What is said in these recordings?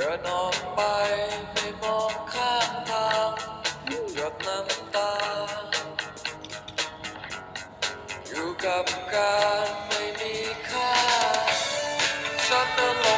เดินออกไปไม่มองข้างทางหยดน้ำตา อยู่กับการไม่มีค่า ฉันนั้น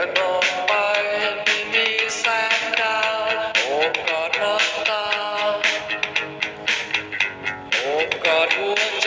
ดินมองไปไม่มีแสงดาวโอบกอดน้ำตาโอบกอดห่ว